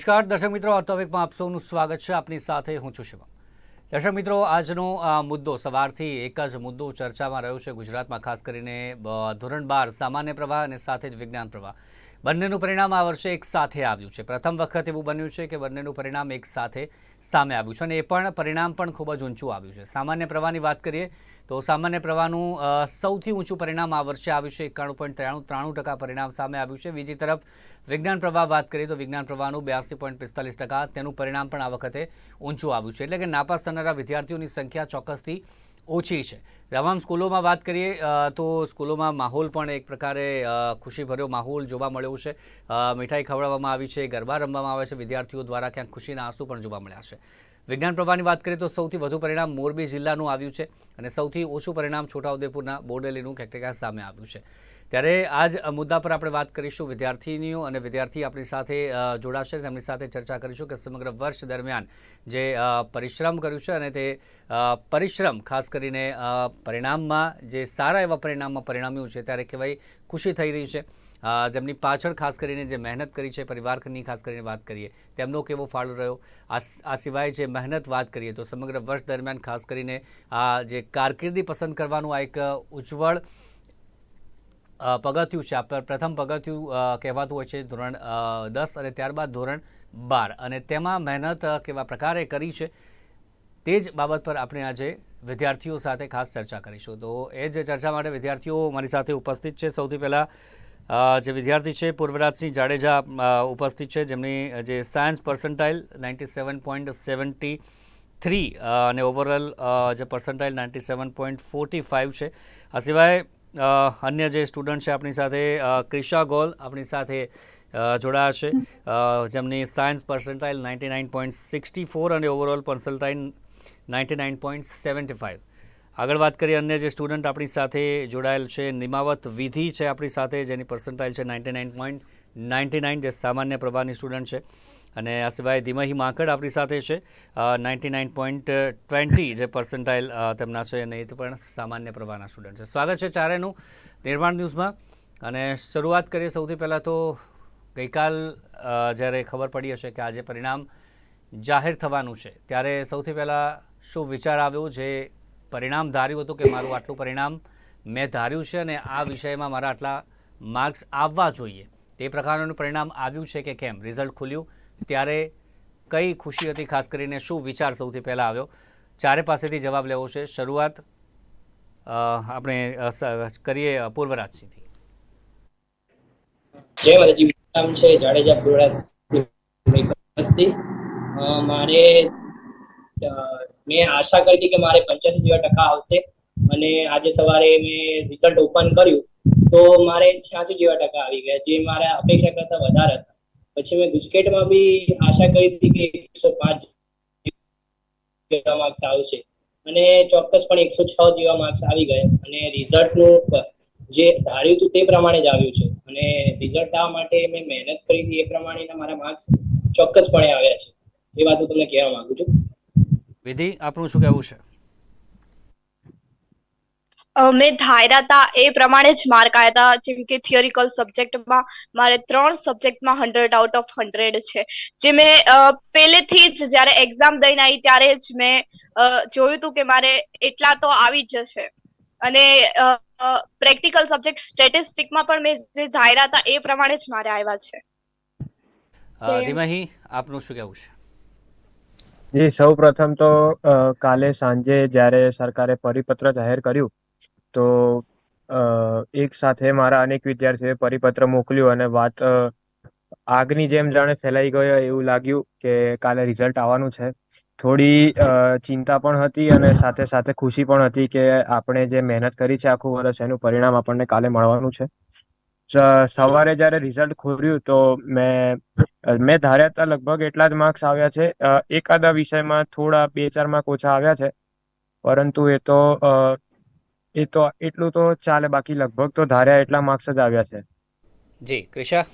નમસ્કાર, દર્શક મિત્રો અર્થવિકમાં આપ સૌનું સ્વાગત છે. આપની સાથે હું છું શિવમ દર્શક મિત્રો, આજનો મુદ્દો સવારથી એક જ મુદ્દો ચર્ચામાં રહ્યો છે ગુજરાતમાં, ખાસ કરીને ધોરણ બાર, સામાન્ય પ્રવાહ અને સાથે જ વિજ્ઞાન પ્રવાહ. બંનેનું પરિણામ આ વર્ષે એક સાથે આવ્યું છે. પ્રથમ વખત એવું બન્યું છે કે બંનેનું પરિણામ એક સાથે સામે આવ્યું છે અને એ પણ પરિણામ પણ ખૂબ જ ઊંચું આવ્યું છે. સામાન્ય પ્રવાહની વાત કરીએ તો સામાન્ય પ્રવાહનું સૌથી ઊંચું પરિણામ આ વર્ષે આવ્યું છે એકાણું પોઈન્ટ ત્રાણું ત્રાણું ટકા પરિણામ સામે આવ્યું છે. બીજી તરફ, વિજ્ઞાન પ્રવાહ વાત કરીએ તો વિજ્ઞાન પ્રવાહનું બ્યાસી પોઈન્ટ પિસ્તાલીસ ટકા, તેનું પરિણામ પણ આ વખતે ઊંચું આવ્યું છે. એટલે કે નાપાસ થનારા વિદ્યાર્થીઓની સંખ્યા ચોક્કસથી ઓછી છે. તમામ સ્કૂલોમાં વાત કરીએ તો સ્કૂલોમાં માહોલ પણ એક પ્રકારે ખુશીભર્યો માહોલ જોવા મળ્યો છે. મીઠાઈ ખવડાવવામાં આવી છે, ગરબા રમવામાં આવે છે. વિદ્યાર્થીઓ દ્વારા ક્યાંક ખુશીના આંસુ પણ જોવા મળ્યા છે. વિજ્ઞાન પ્રવાહની વાત કરીએ તો સૌથી વધુ પરિણામ મોરબી જિલ્લાનું આવ્યું છે અને સૌથી ઓછું પરિણામ છોટાઉદેપુરના બોરડેલીનું ક્યાંક સામે આવ્યું છે. ત્યારે આજ મુદ્દા પર આપણે વાત કરીશું વિદ્યાર્થીનીઓ અને વિદ્યાર્થી આપણી સાથે જોડાશે. તેમની સાથે ચર્ચા કરીશું કે સમગ્ર વર્ષ દરમિયાન જે પરિશ્રમ કર્યું છે અને તે પરિશ્રમ ખાસ કરીને પરિણામમાં જે સારા એવા પરિણામમાં પરિણામ્યું છે, ત્યારે કહેવાય ખુશી થઈ રહી છે. અ, તેમની પાછળ ખાસ કરીને જે મહેનત કરી છે પરિવારની ખાસ કરીને વાત કરીએ તેમનો કેવો ફાળો રહ્યો? આ સિવાય જે મહેનત વાત કરીએ તો સમગ્ર વર્ષ દરમિયાન ખાસ કરીને આ જે કારકિર્દી પસંદ કરવાનું આ એક ઉજ્જવળ પગથિયું છે. આ પ્રથમ પગથિયું કહેવાતું હોય છે ધોરણ દસ અને ત્યારબાદ ધોરણ બાર. અને તેમાં મહેનત કેવા પ્રકારે કરી છે તે જ બાબત પર આપણે આજે વિદ્યાર્થીઓ સાથે ખાસ ચર્ચા કરીશું. તો એ જ ચર્ચા માટે વિદ્યાર્થીઓ મારી સાથે ઉપસ્થિત છે. સૌથી પહેલાં જે વિદ્યાર્થી છે, પૂર્વરાજસિંહ જાડેજા ઉપસ્થિત છે. જેમની જે science percentile ninety seven point seventy three અને ઓવરઓલ જે percentile ninety seven point forty five છે. આ સિવાય અન્ય જે સ્ટુડન્ટ છે, આપણી સાથે ક્રિશા ગોલ આપણી સાથે જોડાયા છે. જેમની science percentile ninety nine point sixty four અને overall percentile ninety nine point seventy five આગળ વાત કરીએ અન્ય જે સ્ટુડન્ટ આપણી સાથે જોડાયેલ છે, નિમાવત વિધિ છે આપણી સાથે, જેની પર્સન્ટાઇલ છે ninety nine point ninety nine જે સામાન્ય પ્રવાહની સ્ટુડન્ટ છે. અને આ સિવાય ધીમહી માકડ આપણી સાથે છે. નાઇન્ટી નાઇન પોઈન્ટ ટ્વેન્ટી જે પર્સન્ટાઇલ તેમના છે અને એ પણ સામાન્ય પ્રવાહના સ્ટુડન્ટ છે. સ્વાગત છે ચારેનું નિર્માણ ન્યૂઝમાં. અને શરૂઆત કરીએ, સૌથી પહેલાં તો ગઈકાલ જ્યારે ખબર પડી હશે કે આજે પરિણામ જાહેર થવાનું છે, ત્યારે સૌથી પહેલાં શું વિચાર આવ્યો? જે પરિણામ ધાર્યું હતું કે મારું આટલું પરિણામ મેં ધાર્યું છે અને આ વિષયમાં મારા આટલા માર્ક્સ આવવા જોઈએ. તે પ્રકારનું પરિણામ આવ્યું છે કે કેમ? રિઝલ્ટ ખુલ્યું. ત્યારે કઈ ખુશી હતી? ખાસ કરીને શું વિચાર સૌથી પહેલાં આવ્યો? ચારે પાસેથી જવાબ લેવો છે. શરૂઆત આપણે કરીએ પૂર્વરાજસિંહથી જય વરજી નામ છે જાડેજા પૂર્વરાજસિંહ મારે મેં આશા કરી હતી કે મારે પંચ્યાસી જેવા ટકા આવશે અને આજે સવારે મેં રિઝલ્ટ ઓપન કર્યું તો મારે છ્યાસી જેવા ટકા આવી ગયા, જે મારા અપેક્ષા કરતા વધારે હતા. પછી મેં ગુજકેટમાં બી આશા કરી હતી કે એકસો પાંચ જેવા માર્ક્સ આવશે અને ચોક્કસપણે એકસો છ જેવા માર્ક્સ આવી ગયા અને રિઝલ્ટનું જે ધાર્યું હતું તે પ્રમાણે જ આવ્યું છે અને રિઝલ્ટ આવવા માટે મેં મહેનત કરી હતી એ પ્રમાણેના મારા માર્ક્સ ચોક્કસપણે આવ્યા છે. એ વાત હું તમને કહેવા માંગુ છું. વિધિ આપનું શું કહેવું છે? અમે મેં ધાર્યા હતા એ પ્રમાણે જ માર્ક આવ્યા હતા જેમ કે થિયોરિકલ સબ્જેક્ટમાં મારે ત્રણ સબ્જેક્ટમાં હંડ્રેડ આઉટ ઓફ હંડ્રેડ છે. જે મેં પહેલેથી જ જ્યારે એક્ઝામ દઈને આવી ત્યારે જ મેં જોયું હતું કે મારે એટલા તો આવી જ જશે અને પ્રેક્ટિકલ સબ્જેક્ટ સ્ટેટિસ્ટિકમાં પણ મેં જે ધાર્યા હતા એ પ્રમાણે જ મારે આવ્યા છે. ધીમાહી આપનું શું કહેવું છે? જી સૌ પ્રથમ તો અ, કાલે સાંજે જ્યારે સરકારે પરિપત્ર જાહેર કર્યું તો અ, એક સાથે મારા અનેક વિદ્યાર્થીઓએ પરિપત્ર મોકલ્યું અને વાત આગની જેમ જાણે ફેલાઈ ગયો એવું લાગ્યું કે કાલે રિઝલ્ટ આવવાનું છે. થોડી અ, ચિંતા પણ હતી અને સાથે સાથે ખુશી પણ હતી કે આપણે જે મહેનત કરી છે આખું વર્ષ એનું પરિણામ આપણને કાલે મળવાનું છે. સવારે જ્યારે રિઝલ્ટ ખોલ્યું તો મેં મેં ધાર્યા હતા લગભગ એટલા જ માર્ક્સ આવ્યા છે. એકાદા વિષયમાં થોડા બે ચાર માર્ક ઓછા આવ્યા છે. પરંતુ એ તો એ તો એટલું તો ચાલે બાકી લગભગ તો ધાર્યા એટલા માર્ક્સ જ આવ્યા છે. જી ક્રિશા?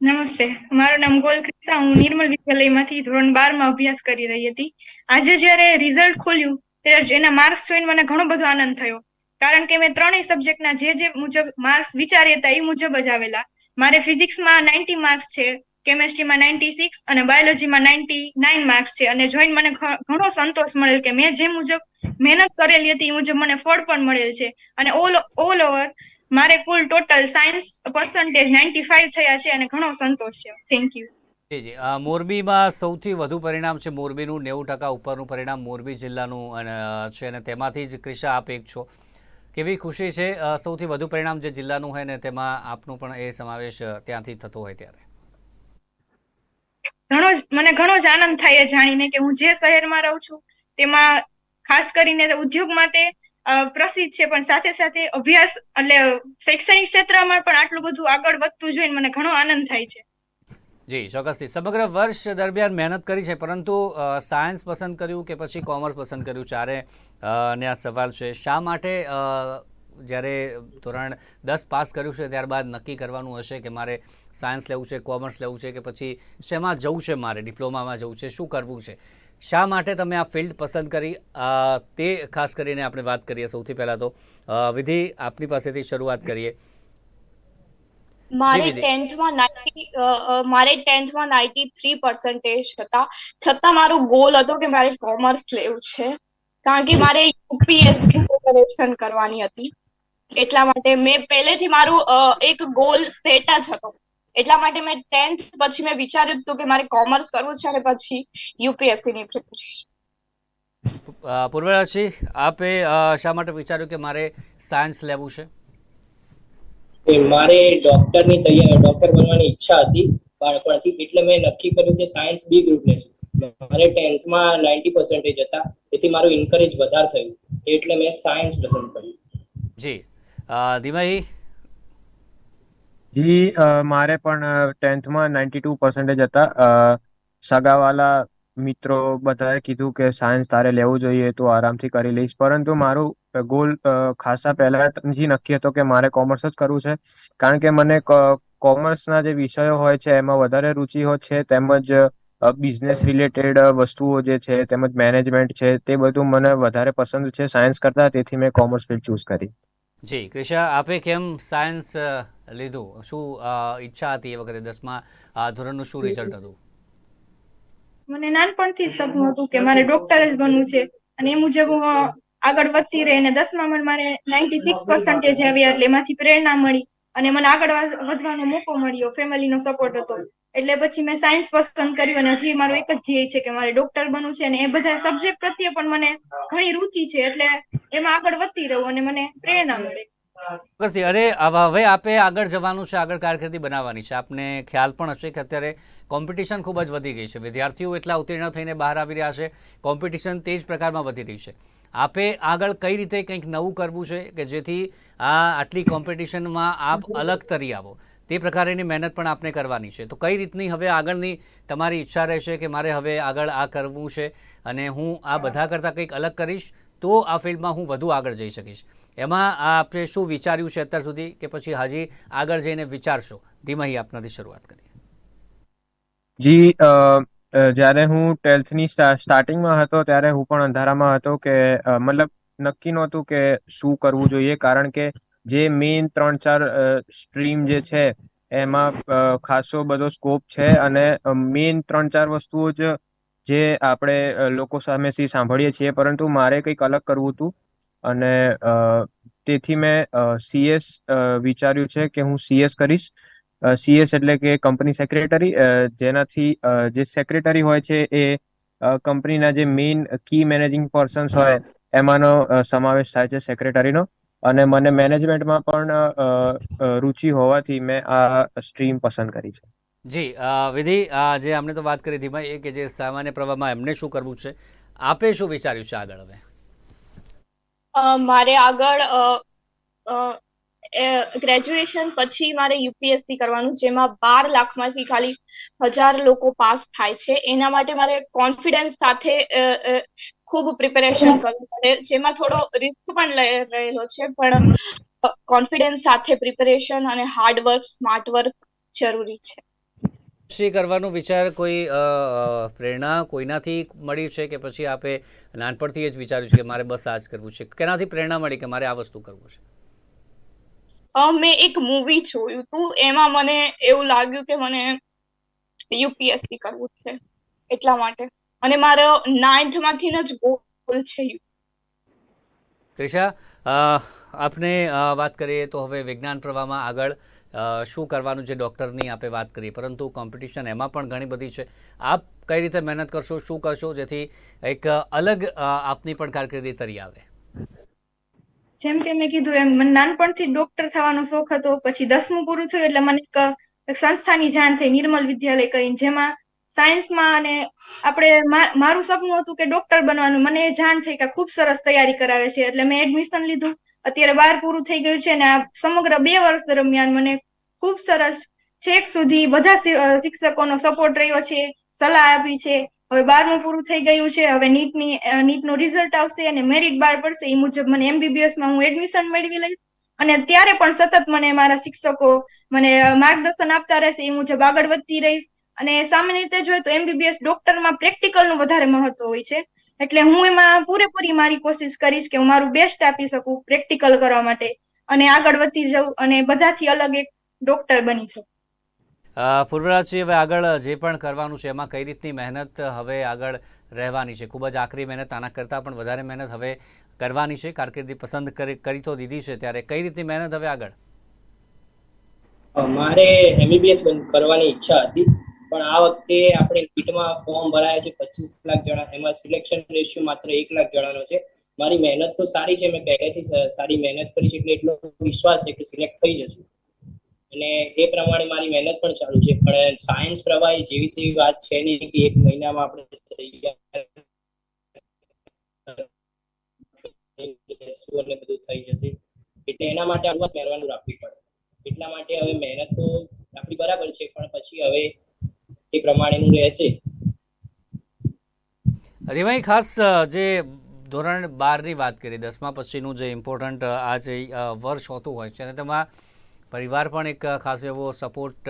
નમસ્તે. મારું નામ ગોલ ક્રિસ્સા હું નિર્મલ વિદ્યાલયમાંથી ધોરણ બારમાં અભ્યાસ કરી રહી હતી. આજે જ્યારે રિઝલ્ટ ખોલ્યું ત્યારે એના માર્ક્સ જોઈને મને ઘણો બધો આનંદ થયો. કારણ કે મેં ત્રણેય સબ્જેક્ટના જે જે મુજબ માર્ક્સ વિચાર્યા હતા એ મુજબ જ આવેલા. મારે ફિઝિક્સમાં નાઇન્ટી માર્ક્સ છે કેમેસ્ટ્રીમાં નાઇન્ટી સિક્સ અને બાયોલોજીમાં નાઇન્ટી નાઇન માર્ક્સ છે. અને જોઈન મને ઘણો સંતોષ મળેલ કે મેં જે મુજબ મહેનત કરેલી હતી એ મુજબ મને ફળ પણ મળેલ છે. અને ઓલ ઓલ ઓવર મારે કુલ total science percentage ninety five થયા છે અને ઘણો સંતોષ છે. થેન્ક યુ જી મોરબીમાં સૌથી વધુ પરિણામ છે મોરબીનું નેવું ટકા ઉપરનું પરિણામ મોરબી જિલ્લાનું છે. અને તેમાંથી જ ક્રિશા આપ એક છો. કેવી ખુશી છે? સૌથી વધુ પરિણામ જે જિલ્લાનું હોય ને તેમાં આપનું પણ એ સમાવેશ ત્યાંથી થતો હોય ત્યારે. ઘણો જ, મને ઘણો જ આનંદ થાય જાણીને કે હું જે શહેરમાં રહું છું, તેમાં ખાસ કરીને ઉદ્યોગ માટે પ્રસિદ્ધ છે, પણ સાથે સાથે અભ્યાસ એટલે શૈક્ષણિક ક્ષેત્રમાં પણ આટલું બધું આગળ વધતું જોઈને મને ઘણો આનંદ થાય છે. જી, ચોક્કસથી. સમગ્ર વર્ષ દરમિયાન મહેનત કરી છે, પરંતુ સાયન્સ પસંદ કર્યું કે પછી કોમર્સ પસંદ કર્યું? ચારે ને આ સવાલ છે. શા માટે જ્યારે ધોરણ દસ પાસ કર્યું છે, ત્યારબાદ નક્કી કરવાનું હશે કે મારે સાયન્સ લેવું છે, કોમર્સ લેવું છે કે પછી શેમાં જવું છે મારે, ડિપ્લોમામાં જવું છે, શું કરવું છે? શા માટે તમે આ ફિલ્ડ પસંદ કરી? તે ખાસ કરીને આપણે વાત કરીએ સૌથી પહેલાં તો. વિધિ આપની પાસેથી શરૂઆત કરીએ. મારે ટેન્થમાં નાઇન્ટી મારે ટેન્થમાં નાઇન્ટી થ્રી પર્સન્ટેજ હતા. છતાં મારો ગોલ હતો કે મારે કોમર્સ લેવું છે. કારણ કે મારે યુપીએસસી પ્રિપેરેશન કરવાની હતી. એટલા માટે મેં પહેલેથી મારું એક ગોલ સેટ જ હતો. એટલા માટે મેં ટેન્થ પછી મેં વિચાર્યું હતું કે મારે કોમર્સ કરવું છે અને પછી યુપીએસસી ની પ્રિપેરેશન અ, આપે શા માટે વિચાર્યું કે મારે સાયન્સ લેવું છે? મારે ડોક્ટરની તૈયારી ડોક્ટર બનવાની ઈચ્છા હતી બાળપણથી એટલે મેં નક્કી કર્યું કે સાયન્સ બી ગ્રુપ લેશું મારે ટેન્થમાં નાઇન્ટી પર્સન્ટેજ હતા તેથી મારું ઇન્કરેજ વધારે થયું એટલે મેં સાયન્સ પસંદ કર્યું. જી. અ, ધીમાઈ જી મારે પણ ટેન્થમાં નાઇન્ટી ટુ પર્સન્ટેજ હતા. સગાવાલા મિત્રો બધાએ કીધું કે સાયન્સ તારે લેવું જોઈએ તું આરામથી કરી લઈશ. પરંતુ મારું ગોલ ખાસા પહેલાથી નક્કી હતો કે મારે કોમર્સ જ કરવું છે. કારણ કે મને ક- કોમર્સના જે વિષયો હોય છે એમાં વધારે રુચિ હોય છે તેમજ બિઝનેસ રિલેટેડ વસ્તુઓ જે છે તેમજ મેનેજમેન્ટ છે તે બધું મને વધારે પસંદ છે. સાયન્સ કરતાં તેથી મેં કોમર્સ ફિલ્ડ ચૂઝ કરી. જી ક્રિશા આપે કેમ સાયન્સ લીધું? શું ઈચ્છા હતી એ વખતે દસમા ધોરણનું શું રિઝલ્ટ હતું? મને નાનપણથી સપનું હતું કે મારે ડોક્ટર જ બનવું છે. અને એ મુજબ હું આગળ વધતી રહી અને દસમામાં મારે નાઇન્ટી સિક્સ પર્સન્ટેજ આવી એટલે એમાંથી પ્રેરણા મળી અને મને આગળ વધવાનો મોકો મળ્યો ફેમિલીનો સપોર્ટ હતો. એટલે પછી મેં સાયન્સ પસંદ કર્યું અને હજી મારું એક જ ધ્યેય છે કે મારે ડોક્ટર બનવું છે અને એ બધા સબ્જેક્ટ પ્રત્યે પણ મને ઘણી રુચિ છે એટલે એમાં આગળ વધતી રહું અને મને પ્રેરણા મળે. અરે, હવે આપે આગળ જવાનું છે, આગળ કારકિર્દી બનાવવાની છે. આપને ખ્યાલ પણ હશે કે અત્યારે કોમ્પિટિશન ખૂબ જ વધી ગઈ છે. વિદ્યાર્થીઓ એટલા ઉત્તીર્ણ થઈને બહાર આવી રહ્યા છે. કોમ્પિટિશન તે જ પ્રકારમાં વધી રહી છે. આપે આગળ કઈ રીતે કંઈક નવું કરવું છે કે જેથી આ આટલી કોમ્પિટિશનમાં આપ અલગ તરી આવો? તે પ્રકારેની મહેનત પણ આપને કરવાની છે. તો કઈ રીતની હવે આગળની તમારી ઈચ્છા રહેશે કે મારે હવે આગળ આ કરવું છે અને હું આ બધા કરતાં કંઈક અલગ કરીશ, તો આ ફિલ્ડમાં હું વધુ આગળ જઈ શકીશ. એમાં આપણે શું વિચાર્યું છે અત્યાર સુધી કે પછી હજી આગળ જઈને વિચારશો? ધીમાહી આપનાથી શરૂઆત કરીએ. જી જ્યારે હું ટ્વેલ્થની સ્ટાર્ટિંગમાં હતો, ત્યારે હું પણ અંધારામાં હતો કે મતલબ નક્કી નહોતું કે શું કરવું જોઈએ, કારણ કે જે મેઇન ત્રણ ચાર સ્ટ્રીમ જે છે, એમાં ખાસો બધો સ્કોપ છે અને મેઇન ત્રણ ચાર વસ્તુઓ જ જે આપણે લોકો સામેથી સાંભળીએ છીએ. પરંતુ મારે કંઈક અલગ કરવું હતું અને તેથી મેં સીએસ વિચાર્યું છે કે હું સીએસ કરીશ. સીએસ એટલે કે કંપની સેક્રેટરી જેનાથી જે સેક્રેટરી હોય છે એ કંપનીના જે મેઇન કી મેનેજિંગ પર્સન્સ હોય એમાંનો સમાવેશ થાય છે સેક્રેટરીનો અને મને મેનેજમેન્ટમાં પણ રુચિ હોવાથી મેં આ સ્ટ્રીમ પસંદ કરી છે. જી અ, વિધિ જે અમને તો વાત કરી ધીમાઈ એ કે જે સામાન્ય પ્રવાહમાં એમને શું કરવું છે આપે શું વિચાર્યું છે આગળ હવે? મારે આગળ ગ્રેજ્યુએશન પછી મારે યુપીએસસી કરવાનું જેમાં બાર લાખમાંથી ખાલી હજાર લોકો પાસ થાય છે. એના માટે મારે કોન્ફિડન્સ સાથે ખૂબ પ્રિપેરેશન કરવું પડે. જેમાં થોડો રિસ્ક પણ રહેલો છે પણ કોન્ફિડન્સ સાથે પ્રિપેરેશન અને હાર્ડવર્ક સ્માર્ટ વર્ક જરૂરી છે. શ્રી કરવાનો વિચાર કોઈ પ્રેરણા કોઈનાથી મળી છે કે પછી આપે નાનપણથી જ વિચાર્યું છે કે મારે બસ આ જ કરવું છે? કેનાથી પ્રેરણા મળી કે મારે આ વસ્તુ કરવું છે? મેં એક મૂવી જોયું હતું એમાં મને એવું લાગ્યું કે મને યુપીએસસી કરવું છે એટલા માટે. અને મારો નાઇન્થમાંથી જ ગોલ છે અ, આપને વાત કરીએ તો હવે વિજ્ઞાન પ્રવાહમાં આગળ શું કરવાનું છે ડૉક્ટરની આપે વાત કરી. પરંતુ કોમ્પિટિશન એમાં પણ ઘણી બધી છે. આપ કઈ રીતે મહેનત કરશો શું કરશો જેથી એક અલગ આપની પણ કારકિર્દી તરી આવે? જેમ કે મેં કીધું એમ, મને નાનપણથી ડોક્ટર થવાનો શોખ હતો. પછી દસમું પૂરું થયું એટલે મને એક સંસ્થાની જાણ થઈ, નિર્મલ વિદ્યાલય કરીને, જેમાં સાયન્સમાં અને આપણે મારું સપનું હતું કે ડોક્ટર બનવાનું. મને જાણ થઈ કે ખૂબ સરસ તૈયારી કરાવે છે. એટલે મેં એડમિશન લીધું. અત્યારે બાર પૂરું થઈ ગયું છે અને આ સમગ્ર બે વર્ષ દરમિયાન મને ખૂબ સરસ છેક સુધી બધા શિક્ષકોનો સપોર્ટ રહ્યો છે, સલાહ આપી છે. હવે બારમું પૂરું થઈ ગયું છે, હવે નીટની નીટનું રિઝલ્ટ આવશે અને મેરિટ બાર પડશે. એ મુજબ મને એમબીબીએસમાં હું એડમિશન મેળવી લઈશ. અને ત્યારે પણ સતત મને મારા શિક્ષકો મને માર્ગદર્શન આપતા રહેશે. એ મુજબ આગળ વધતી રહીશ. અને સામાન્ય રીતે જોઈએ તો એમબીબીએસ ડોક્ટરમાં પ્રેક્ટિકલનું વધારે મહત્વ હોય છે. એટલે હું એમાં પૂરેપૂરી મારી કોશિશ કરીશ કે હું મારું બેસ્ટ આપી શકું પ્રેક્ટિકલ કરવા માટે. અને આગળ વધતી જાઉં અને બધાથી અલગ એક ડોક્ટર બની શકું. પૂર્વરાજજી હવે આગળ જે પણ કરવાનું છે, એમાં કઈ રીતની મહેનત હવે આગળ રહેવાની છે? ખૂબ જ આખરી મહેનત, આના કરતાં પણ વધારે મહેનત હવે કરવાની છે. કારકિર્દી પસંદ કરી તો દીધી છે, ત્યારે કઈ રીતની મહેનત હવે આગળ? મારે એમબીબીએસ કરવાની ઈચ્છા હતી, પણ આ વખતે આપણે નીટમાં ફોર્મ ભરાયા છે, પચીસ લાખ જણા, એમાં સિલેક્શન રેશિયો માત્ર એક લાખ જણાનો છે. મારી મહેનત તો સારી છે, મેં પહેલેથી સારી મહેનત કરી છે, એટલે એટલો વિશ્વાસ છે કે સિલેક્ટ થઈ જશું. અને એ પ્રમાણે મારી મહેનત પણ ચાલુ છે. પણ સાયન્સ પ્રવાહ જેવી તેવી વાત છે નહીં કે એક મહિનામાં આપણે તૈયાર બધું થઈ જશે. એટલે એના માટે આપણે મહેરવાનું રાખવી પડે. એટલા માટે હવે મહેનત તો આપણી બરાબર છે, પણ પછી હવે એ પ્રમાણેનું રહેશે. હરિભાઈ ખાસ જે ધોરણ બારની વાત કરી દસમા પછીનું જે ઇમ્પોર્ટન્ટ આ જે વર્ષ હોતું હોય છે, અને તેમાં પરિવાર પણ એક ખાસ એવો સપોર્ટ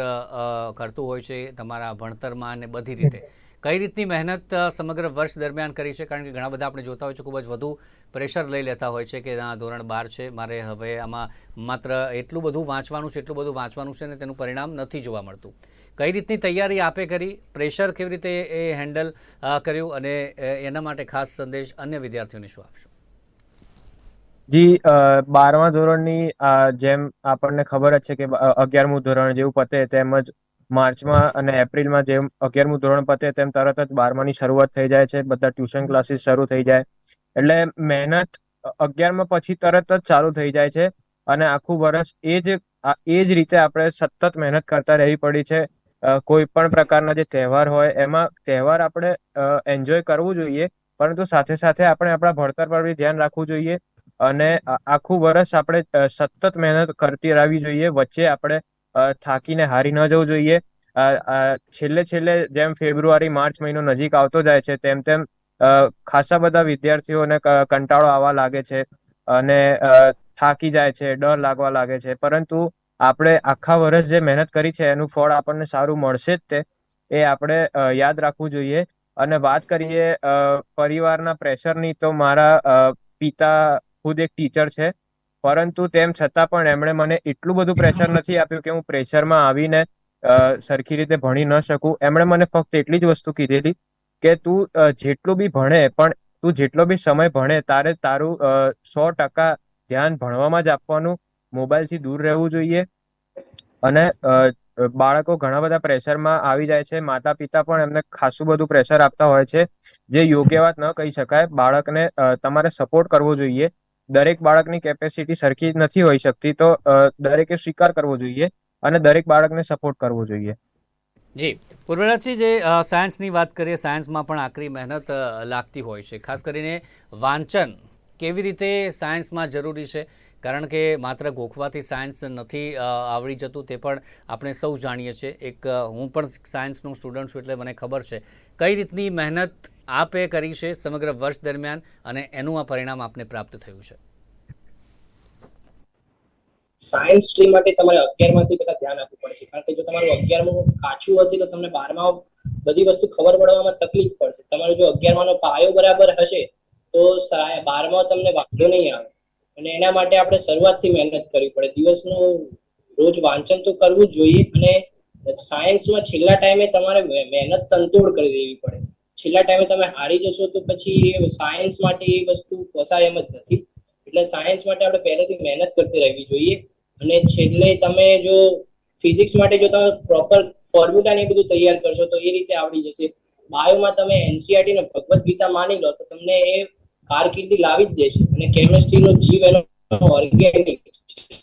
કરતું હોય છે તમારા ભણતરમાં અને બધી રીતે. કઈ રીતની મહેનત સમગ્ર વર્ષ દરમિયાન કરી છે? કારણ કે ઘણા બધા આપણે જોતા હોય છે ખૂબ જ વધુ પ્રેશર લઈ લેતા હોય છે કે ના ધોરણ બાર છે મારે હવે આમાં માત્ર એટલું બધું વાંચવાનું છે એટલું બધું વાંચવાનું છે અને તેનું પરિણામ નથી જોવા મળતું. કઈ રીતની તૈયારી આપે કરી? પ્રેશર કેવી રીતે એ હેન્ડલ કર્યું અને એના માટે ખાસ સંદેશ અન્ય વિદ્યાર્થીઓને શું આપશો? જી અ, બારમા ધોરણની આ જેમ આપણને ખબર જ છે કે અ, અગિયારમું ધોરણ જેવું પતે તેમજ માર્ચમાં અને એપ્રિલમાં જેમ અગિયારમું ધોરણ પતે તેમ તરત જ બારમાની શરૂઆત થઈ જાય છે. બધા ટ્યુશન ક્લાસીસ શરૂ થઈ જાય. એટલે મહેનત અગિયારમાં પછી તરત જ ચાલુ થઈ જાય છે. અને આખું વર્ષ એ જ આ- એ જ રીતે આપણે સતત મહેનત કરતા રહેવી પડી છે. અ, કોઈ પણ પ્રકારના જે તહેવાર હોય એમાં તહેવાર આપણે એન્જોય કરવું જોઈએ. પરંતુ સાથે સાથે આપણે આપણા ભણતર પર બી ધ્યાન રાખવું જોઈએ. અને આખું વર્ષ આપણે સતત મહેનત કરતી રહેવી જોઈએ. વચ્ચે આપણે થાકીને હારી ન જવું જોઈએ. છેલ્લે છેલ્લે જેમ ફેબ્રુઆરી, માર્ચ મહિનો નજીક આવતો જાય છે, તેમ તેમ ખાસા બધા વિદ્યાર્થીઓને કંટાળો આવવા લાગે છે અને થાકી જાય છે, ડર લાગવા લાગે છે. પરંતુ આપણે આખા વર્ષ જે મહેનત કરી છે, એનું ફળ આપણને સારું મળશે જ તે, એ આપણે યાદ રાખવું જોઈએ. અને વાત કરીએ પરિવારના પ્રેશરની, તો મારા પિતા ખુદ એક ટીચર છે. પરંતુ તેમ છતાં પણ એમણે મને એટલું બધું પ્રેશર નથી આપ્યું કે હું પ્રેશરમાં આવીને સરખી રીતે ભણી ન શકું. એમણે મને ફક્ત એટલી જ વસ્તુ કીધેલી કે તું જેટલું બી ભણે, પણ તું જેટલો બી સમય ભણે, તારે તારું સો ટકા ધ્યાન ભણવામાં જ આપવાનું, મોબાઈલથી દૂર રહેવું જોઈએ. અને બાળકો ઘણા બધા પ્રેશરમાં આવી જાય છે. માતા પિતા પણ એમને ખાસું બધું પ્રેશર આપતા હોય છે. જે યોગ્ય વાત ન કહી શકાય. બાળકને તમારે સપોર્ટ કરવો જોઈએ. દરેક બાળકની કેપેસિટી સરખી નથી હોઈ શકતી, તો દરેકે સ્વીકાર કરવો જોઈએ અને દરેક બાળકને સપોર્ટ કરવો જોઈએ. જી. પૂર્વરાજસિંહ, જે સાયન્સની વાત કરીએ સાયન્સમાં પણ આકરી મહેનત લાગતી હોય છે. ખાસ કરીને વાંચન કેવી રીતે સાયન્સમાં જરૂરી છે? કારણ કે માત્ર ગોખવાથી સાયન્સ નથી આવડી જતું, તે પણ આપણે સૌ જાણીએ છીએ. એક હું પણ સાયન્સનો સ્ટુડન્ટ છું એટલે મને ખબર છે. કઈ રીતની મહેનત આપે કરી છે સમગ્ર વર્ષ દરમિયાન અને એનું આ પરિણામ આપને પ્રાપ્ત થયું છે. સાયન્સ સ્ટ્રીમ માટે તમારે અગિયારમાંથી પહેલા ધ્યાન આપવું પડશે કારણ કે જો તમારું અગિયારમું કાચું હશે તો તમને બારમાં બધી વસ્તુ ખબર પડવામાં તકલીફ પડશે. તમારો જો અગિયારમાંનો પાયો બરાબર હશે તો બારમાં તમને વાંધો નહીં આવે. અને એના માટે આપણે શરૂઆતથી મહેનત કરવી પડે. દિવસનું રોજ વાંચન તો કરવું જોઈએ અને સાયન્સમાં છેલ્લા ટાઈમે તમારે મહેનત તંતોડ કરી દેવી પડે. છેલ્લા ટાઈમે તમે હારી જશો તો પછી સાયન્સ માટે એ વસ્તુ પોસાય એમ જ નથી. એટલે સાયન્સ માટે આપણે પહેલેથી મહેનત કરતી રહેવી જોઈએ. અને છેલ્લે તમે જો ફિઝિક્સ માટે જો તમે પ્રોપર ફોર્મ્યુલા ને બધું તૈયાર કરશો તો એ રીતે આવડી જશે. બાયોમાં તમે એનસીઆરટી ને ભગવદ્ ગીતા માની લો તો તમને એ કારકિર્દી લાવી જ દેશે. અને કેમિસ્ટ્રીનો જીવ એનો ઓર્ગેનિક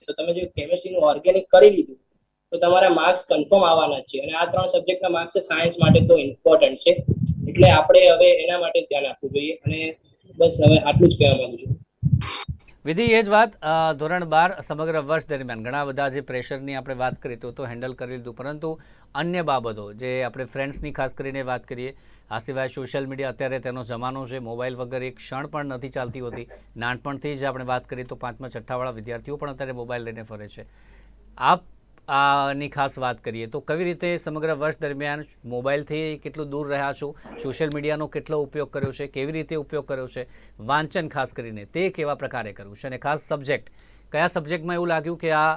તો તમે જો કેમેસ્ટ્રીનું ઓર્ગેનિક કરી લીધું, તો તમારા માર્ક્સ કન્ફર્મ આવવાના છે. અને આ ત્રણ સબ્જેક્ટના માર્ક્સ સાયન્સ માટે તો ઇમ્પોર્ટન્ટ છે. એટલે આપણે હવે એના માટે ધ્યાન આપવું જોઈએ અને બસ હવે આટલું જ કહેવા માંગુ છું. વિધિ, એ જ વાત. ધોરણ બાર સમગ્ર વર્ષ દરમિયાન. ઘણા બધા જે પ્રેશરની આપણે વાત કરી તો હેન્ડલ કરી લીધું. પરંતુ અન્ય બાબતો, જે આપણે ફ્રેન્ડ્સની ખાસ કરીને વાત કરીએ, આ સિવાય સોશિયલ મીડિયા અત્યારે તેનો જમાનો છે. મોબાઈલ વગર એક ક્ષણ પણ નથી ચાલતી હોતી. નાનપણથી જ આપણે વાત કરીએ તો પાંચમા છઠ્ઠાવાળા વિદ્યાર્થીઓ પણ અત્યારે મોબાઈલ લઈને ફરે છે. આપ આની ખાસ વાત કરીએ તો કેવી રીતે સમગ્ર વર્ષ દરમિયાન મોબાઈલથી કેટલું દૂર રહ્યા છો? સોશિયલ મીડિયાનો કેટલો ઉપયોગ કર્યો છે? કેવી રીતે ઉપયોગ કર્યો છે? વાંચન ખાસ કરીને તે કેવા પ્રકારે કરવું છે? અને ખાસ સબ્જેક્ટ, કયા સબ્જેક્ટમાં એવું લાગ્યું કે આ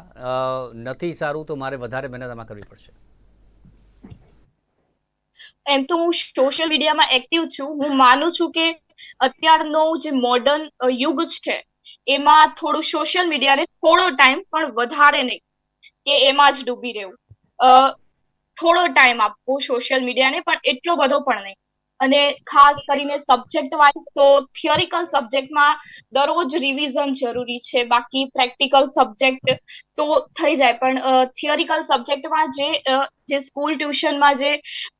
નથી સારું તો મારે વધારે મહેનત આમાં કરવી પડશે? એમ તો હું સોશિયલ મીડિયામાં એક્ટિવ છું. હું માનું છું કે અત્યારનો જે મોડર્ન યુગ છે, એમાં થોડું સોશિયલ મીડિયાને થોડો ટાઈમ પણ વધારે નહીં. કે એમાં જ ડૂબી રહેવું. થોડો ટાઈમ આપવો સોશિયલ મીડિયાને પણ એટલો બધો પણ નહીં. અને ખાસ કરીને સબ્જેક્ટ વાઇઝ તો થિયોરિકલ સબ્જેક્ટમાં દરરોજ રિવિઝન જરૂરી છે. બાકી પ્રેક્ટિકલ સબ્જેક્ટ તો થઈ જાય. પણ થિયોરિકલ સબ્જેક્ટમાં જે જે સ્કૂલ ટ્યુશનમાં જે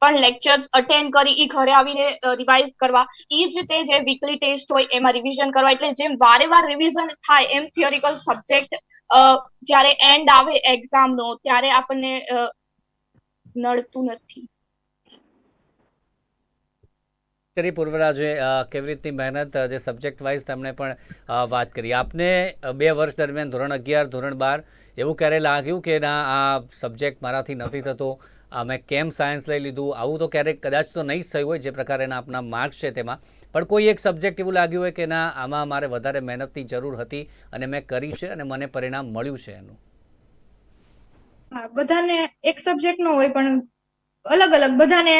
પણ લેક્ચર્સ અટેન્ડ કરી એ ઘરે આવીને રિવાઇઝ કરવા એ જ તે જે વીકલી ટેસ્ટ હોય એમાં રિવિઝન કરવા. એટલે જેમ વારે વાર રિવિઝન થાય એમ થિયોરિકલ સબ્જેક્ટ જ્યારે એન્ડ આવે એક્ઝામનો ત્યારે આપણને નડતું નથી. કરી પૂર્વરાજે કેવી રીતની મહેનત, જે સબ્જેક્ટ વાઇઝ તેમણે પણ વાત કરી. આપને બે વર્ષ દરમિયાન ધોરણ અગિયાર, ધોરણ બાર, એવું ક્યારે લાગ્યું કે ના, આ સબ્જેક્ટ મારાથી નથી થતો? મેં કેમ સાયન્સ લઈ લીધું? આવું તો ક્યારેક કદાચ તો નહીં જ થયું હોય, જે પ્રકારેના આપના માર્ક્સ છે તેમાં. પણ કોઈ એક સબ્જેક્ટ એવું લાગ્યું હોય કે ના, આમાં મારે વધારે મહેનતની જરૂર હતી અને મેં કરી છે અને મને પરિણામ મળ્યું છે એનું. બધાને એક સબ્જેક્ટ નો હોય પણ અલગ અલગ બધાને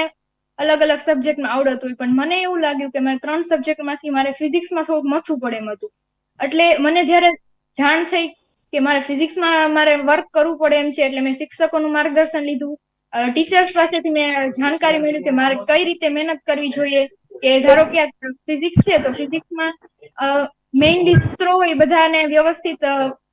અલગ અલગ સબ્જેક્ટમાં આવડત હોય, પણ મને એવું લાગ્યું કે મારે ત્રણ સબ્જેક્ટમાંથી મારે ફિઝિક્સમાં થોડુંક મથવું પડે એમ હતું. એટલે મને જ્યારે જાણ થઈ કે મારે ફિઝિક્સમાં મારે વર્ક કરવું પડે એમ છે, એટલે મેં શિક્ષકોનું માર્ગદર્શન લીધું. ટીચર્સ પાસેથી મેં જાણકારી મેળવી કે મારે કઈ રીતે મહેનત કરવી જોઈએ, કે ધારો કે ફિઝિક્સ છે, તો ફિઝિક્સમાં મેઇન સૂત્રો હોય બધાને વ્યવસ્થિત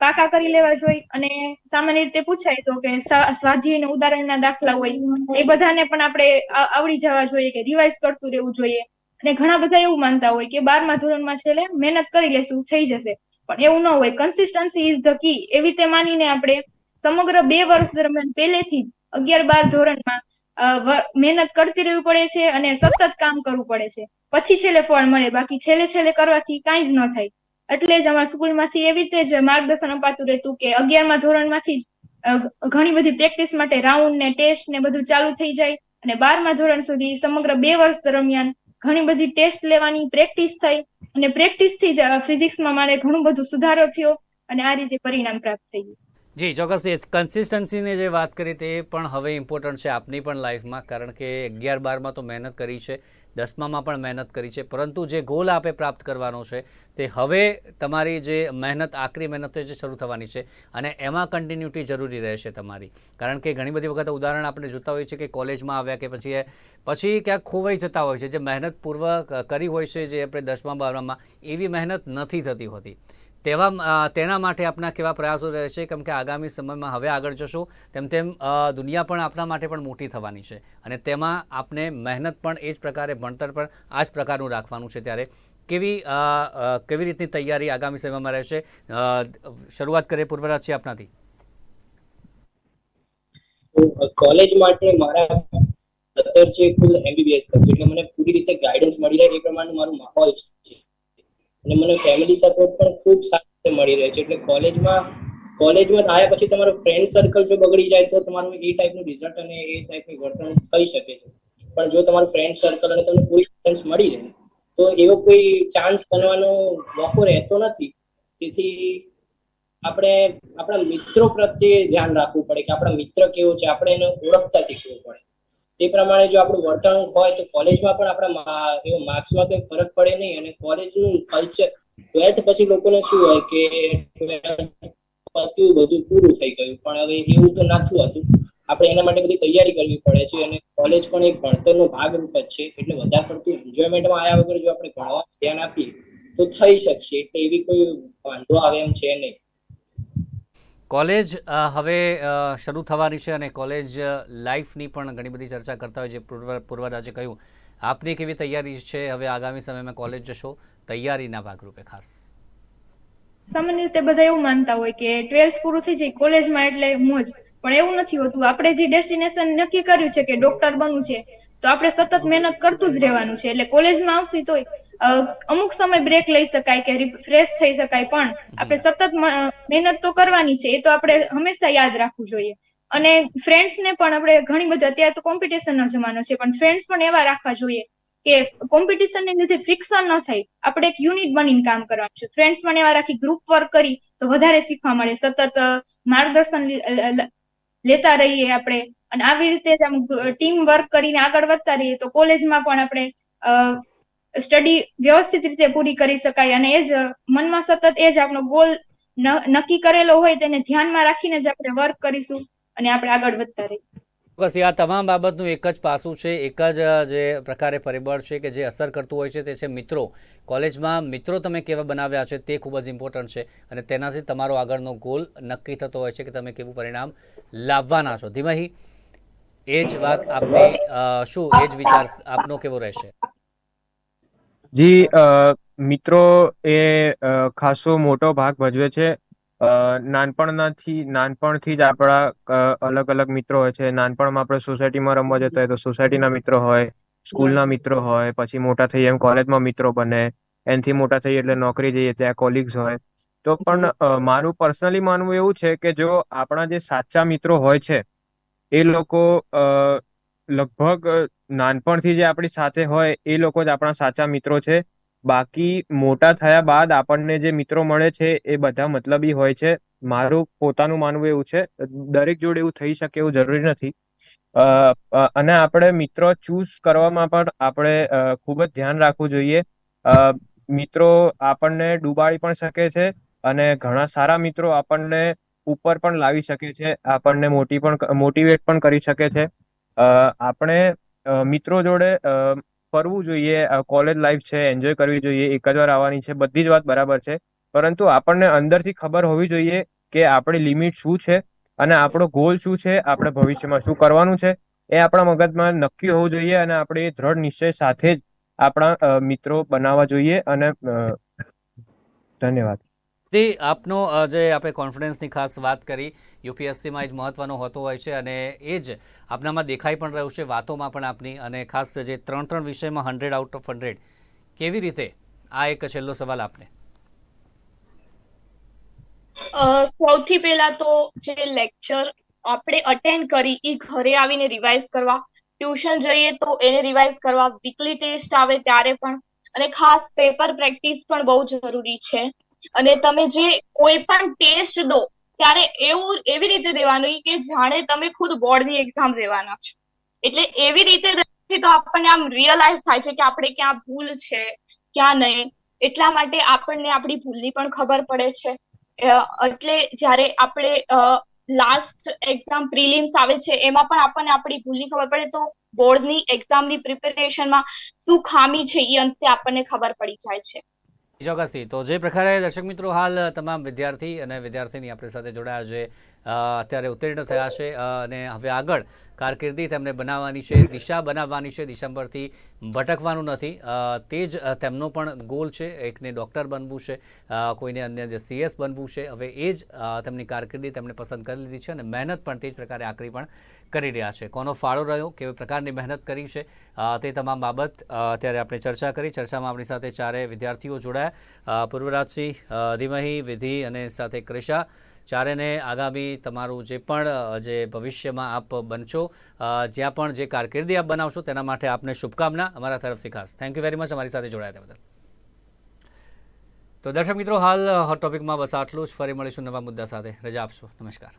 પાકા કરી લેવા જોઈએ અને સામાન્ય રીતે પૂછાય તો કે સ્વાધ્યાય ઉદાહરણના દાખલા હોય, એ બધાને પણ આપણે આવડી જવા જોઈએ કે રિવાઇઝ કરતું રહેવું જોઈએ. અને ઘણા બધા એવું માનતા હોય કે બારમા ધોરણમાં છેલ્લે મહેનત કરી લેશું, થઈ જશે. પણ એવું ન હોય. કન્સિસ્ટન્સી ઇઝ ધ કી એવી રીતે માનીને આપણે સમગ્ર બે વર્ષ દરમિયાન પહેલેથી જ અગિયાર બાર ધોરણમાં મહેનત કરતી રહેવું પડે છે અને સતત કામ કરવું પડે છે. પછી છેલ્લે ફળ મળે, બાકી છેલ્લે છેલ્લે કરવાથી કાંઈ જ ન થાય. એટલે જ અમારા સ્કૂલમાંથી એવી રીતે જ માર્ગદર્શન અપાતું રહેતું કે અગિયારમા ધોરણમાંથી જ ઘણી બધી પ્રેક્ટિસ માટે રાઉન્ડ ને ટેસ્ટ ને બધું ચાલુ થઈ જાય અને બારમા ધોરણ સુધી સમગ્ર બે વર્ષ દરમિયાન ઘણી બધી ટેસ્ટ લેવાની પ્રેક્ટિસ થઈ અને પ્રેક્ટિસથી જ ફિઝિક્સમાં મારે ઘણું બધું સુધારો થયો અને આ રીતે પરિણામ પ્રાપ્ત થઈ ગયું. જી ચોક્કસથી કન્સિસ્ટન્સીની જે વાત કરી તે પણ હવે ઇમ્પોર્ટન્ટ છે આપની પણ લાઈફમાં કારણ કે અગિયાર બારમાં તો મહેનત કરી છે, દસમામાં પણ મહેનત કરી છે, પરંતુ જે ગોલ આપે પ્રાપ્ત કરવાનો છે, તે હવે તમારી જે મહેનત, આકરી મહેનત જે શરૂ થવાની છે, અને એમાં કન્ટિન્યુટી જરૂરી રહેશે તમારી. કારણ કે ઘણી બધી વખત ઉદાહરણ આપણે જોતા હોઈએ છીએ કે કોલેજમાં આવ્યા કે પછી પછી ક્યાંક ખોવાઈ જતા હોય છે, જે મહેનત પૂર્વક કરી હોય છે, જે આપણે દસમા બારમામાં એવી મહેનત નથી થતી હોતી. તેવા તેના માટે આપના કેવા પ્રયાસો રહેશે કેમ કે આગામી સમયમાં હવે આગળ જશો, તેમ તેમ દુનિયા પણ આપના માટે પણ મોટી થવાની છે. અને તેમાં આપને મહેનત પણ એ જ પ્રકારે, ભણતર પણ આ જ પ્રકારનું રાખવાનું છે ત્યારે. કેવી કેવી રીતની તૈયારી આગામી સમયમાં રહેશે? શરૂઆત કરીએ પૂર્વરાજ છે આપનાથી કોલેજ માટે મારા અત્યાર છે કુલ એમબીબીએસ એટલે મને પૂરી રીતે ગાઈડન્સ મળી રહે એ પ્રમાણનું મારું માહોલ છે. અને મને ફેમિલી સપોર્ટ પણ ખૂબ સારી રીતે મળી રહે છે. એટલે કોલેજમાં કોલેજમાં આવ્યા પછી તમારો ફ્રેન્ડ સર્કલ જો બગડી જાય તો તમારું એ ટાઈપનું રિઝલ્ટ અને એ ટાઈપની વર્તન થઈ શકે છે. પણ જો તમારું ફ્રેન્ડ સર્કલ અને તમને કોઈ ચાન્સ મળી રહે, તો એવો કોઈ ચાન્સ બનવાનો મોકો રહેતો નથી. તેથી આપણે, આપણા મિત્રો પ્રત્યે ધ્યાન રાખવું પડે કે આપણા મિત્ર કેવો છે, આપણે એને ઓળખતા શીખવું પડે. તે પ્રમાણે જો આપણું વર્તણૂક હોય તો કોલેજમાં પણ આપણા એવો માર્ક્સમાં કંઈ ફરક પડે નહીં. અને કોલેજનું કલ્ચર ટ્વેલ્થ પછી લોકોને શું હોય કે પત્યું બધું પૂરું થઈ ગયું. પણ હવે એવું તો નાથું હતું. આપણે એના માટે બધી તૈયારી કરવી પડે છે. અને કોલેજ પણ એક ભણતરનો ભાગરૂપ જ છે. એટલે વધારે પડતું એન્જોયમેન્ટમાં આવ્યા વગર જો આપણે ભણવા ધ્યાન આપીએ, તો થઈ શકશે. એટલે એવી કોઈ વાંધો આવે એમ છે નહીં. કોલેજ હવે શરૂ થવાની છે અને કોલેજ લાઈફની પણ ઘણી બધી ચર્ચા કરતા હોય જે પૂર્વ, પૂર્વરાજે કહ્યું, આપની કેવી તૈયારી છે? હવે આગામી સમયમાં કોલેજ જશો? તૈયારીના ભાગરૂપે ખાસ. સામાન્ય રીતે બધા એવું માનતા હોય કે ટ્વેલ્થ પૂરું થઈ જાય કોલેજમાં એટલે મોજ. પણ એવું નથી હોતું. આપણે જે ડેસ્ટિનેશન નક્કી કર્યું છે કે ડોક્ટર બનવું છે, તો આપણે સતત મહેનત કરતું જ રહેવાનું છે. એટલે કોલેજમાં આવશે તોય અમુક સમય બ્રેક લઈ શકાય કે ફ્રેશ થઈ શકાય પણ આપણે સતત મહેનત તો કરવાની છે એ તો આપણે હંમેશા યાદ રાખવું જોઈએ. અને ફ્રેન્ડ્સ ને પણ આપણે ઘણી બધી અત્યારે તો કોમ્પિટિશન નો જમાનો છે પણ ફ્રેન્ડ્સ પણ એવા રાખવા જોઈએ કે કોમ્પિટિશન ને લીધે ફ્રિક્શન ન થાય. આપણે એક યુનિટ બનીને કામ કરવાનું છે. ફ્રેન્ડ્સ પણ એવા રાખી ગ્રુપ વર્ક કરી તો વધારે શીખવા મળે. સતત માર્ગદર્શન લેતા રહીએ આપણે. અને આવી રીતે જ આમ ટીમ વર્ક કરીને આગળ વધતા રહીએ તો કોલેજમાં પણ આપણે સ્ટડી વ્યવસ્થિત રીતે પૂરી કરી શકાય અને એ જ મનમાં સતત એ જ આપણો ગોલ નક્કી કરેલો હોય તેને ધ્યાનમાં રાખીને જ આપણે વર્ક કરીશું અને આપણે આગળ વધતા બસ આ તમામ બાબતનું એક જ પાસું છે, એક જ જે પ્રકારે પરિબળ છે કે જે અસર કરતું હોય છે તે છે મિત્રો. કોલેજમાં મિત્રો તમે કેવા બનાવ્યા છે તે ખૂબ જ ઇમ્પોર્ટન્ટ છે અને તેનાથી તમારો આગળનો ગોલ નક્કી થતો હોય છે કે તમે કેવું પરિણામ લાવવાના છો. ધીમહી એ જ વાત આપણે શું, એ જ વિચાર આપનો કેવો રહેશે? જી અ, મિત્રો એ અ, ખાસો મોટો ભાગ ભજવે છે. અ, નાનપણનાથી નાનપણથી જ આપણા અ, અલગ અલગ મિત્રો હોય છે. નાનપણમાં આપણે સોસાયટીમાં રમવા જતા હોય તો સોસાયટીના મિત્રો હોય સ્કૂલના મિત્રો હોય પછી મોટા થઈએ એમ કોલેજમાં મિત્રો બને એનથી મોટા થઈએ એટલે નોકરી જઈએ ત્યાં કોલિગ્સ હોય. તો પણ અ, મારું પર્સનલી માનવું એવું છે કે જો આપણા જે સાચા મિત્રો હોય છે એ લોકો અ, લગભગ નાનપણથી જે આપણી સાથે હોય, એ લોકો જ આપણા સાચા મિત્રો છે. બાકી મોટા થયા બાદ આપણને જે મિત્રો મળે છે, એ બધા મતલબી હોય છે. મારું પોતાનું માનવું એવું છે, દરેક જોડે એવું થઈ શકે એવું જરૂરી નથી. અને આપણે મિત્રો ચૂઝ કરવામાં પણ આપણે ખૂબ જ ધ્યાન રાખવું જોઈએ. મિત્રો આપણને ડૂબાડી પણ શકે છે અને ઘણા સારા મિત્રો આપણને ઉપર પણ લાવી શકે છે, આપણને મોટી પણ, મોટિવેટ પણ કરી શકે છે. આપણે મિત્રો જોડે ફરવું જોઈએ કોલેજ લાઈફ છે એન્જોય કરવી જોઈએ, એક જ વાર આવવાની છે, બધી જ વાત બરાબર છે. પરંતુ આપણને અંદરથી ખબર હોવી જોઈએ કે આપણી લિમિટ શું છે અને આપણો ગોલ શું છે, આપણે ભવિષ્યમાં શું કરવાનું છે, એ આપણા મગજમાં નક્કી હોવું જોઈએ અને આપણે એ દ્રઢ નિશ્ચય સાથે જ આપણા મિત્રો બનાવવા જોઈએ અને ધન્યવાદ. તે આપનો જે આપણે કોન્ફિડન્સની ખાસ વાત કરી, યુપીએસસીમાં જ મહત્વનો હોતો હોય છે અને એ જ આપનામાં દેખાઈ પણ રહ્યું છે વાતોમાં પણ આપની અને ખાસ જે ત્રણ ત્રણ વિષયમાં હંડ્રેડ આઉટ ઓફ હંડ્રેડ કેવી રીતે આ એક છેલ્લો સવાલ આપને? સૌથી પહેલા તો જે લેક્ચર આપણે અટેન્ડ કરી એ ઘરે આવીને રિવાઇઝ કરવા, ટ્યુશન જઈએ તો એને રિવાઇઝ કરવા વીકલી ટેસ્ટ આવે ત્યારે પણ, અને ખાસ પેપર પ્રેક્ટિસ પણ બહુ જરૂરી છે. અને તમે જે કોઈ પણ ટેસ્ટ દો, ત્યારે એવું, એવી રીતે દેવાનું કે જાણે તમે ખુદ બોર્ડની એક્ઝામ દેવાના છો. એટલે એવી રીતે તો આપણને આમ રિયલાઇઝ થાય છે કે આપણે ક્યાં ભૂલ છે, ક્યાં નહીં. એટલા માટે આપણને આપણી ભૂલની પણ ખબર પડે છે. એટલે જ્યારે આપણે લાસ્ટ એક્ઝામ પ્રિલિમ્સ આવે છે, એમાં પણ આપણને આપણી ભૂલની ખબર પડે. તો બોર્ડની એક્ઝામની પ્રિપેરેશનમાં શું ખામી છે એ અંતે આપણને ખબર પડી જાય છે. ચોક્કસથી. તો જે પ્રકારે દર્શક મિત્રો હાલ તમામ વિદ્યાર્થી અને વિદ્યાર્થીની આપણી સાથે જોડાયા છે અત્યારે ઉત્તીર્ણ થયા છે અને હવે આગળ કારકિર્દી તેમને બનાવવાની છે, દિશા બનાવવાની છે, ડિસેમ્બરથી ભટકવાનું નથી. તે જ તેમનો પણ ગોલ છે, એકને ડૉક્ટર બનવું છે કોઈને અન્ય જે સીએસ બનવું છે. હવે એ જ તેમની કારકિર્દી તેમણે પસંદ કરી લીધી છે અને મહેનત પણ તે જ પ્રકારે આકરી પણ કરી રહ્યા છે. કોનો ફાળો રહ્યો, કેવી પ્રકારની મહેનત કરી છે તે તમામ બાબત અત્યારે આપણે ચર્ચા કરી. ચર્ચામાં આપણી સાથે ચારે વિદ્યાર્થીઓ જોડાયા. પૂર્વરાજસિંહ ધીમહી, વિધિ અને સાથે ક્રિશા ચારેને આગામી તમારું જે પણ જે ભવિષ્યમાં આપ બનશો જ્યાં પણ જે કારકિર્દી આપ બનાવશો, તેના માટે આપને શુભકામના અમારા તરફથી ખાસ. થેન્ક યુ વેરી મચ અમારી સાથે જોડાયા તે બદલ. તો દર્શક મિત્રો, હાલ હોટ ટોપિકમાં બસ આટલું જ. ફરી મળીશું નવા મુદ્દા સાથે. રજા આપશો. નમસ્કાર.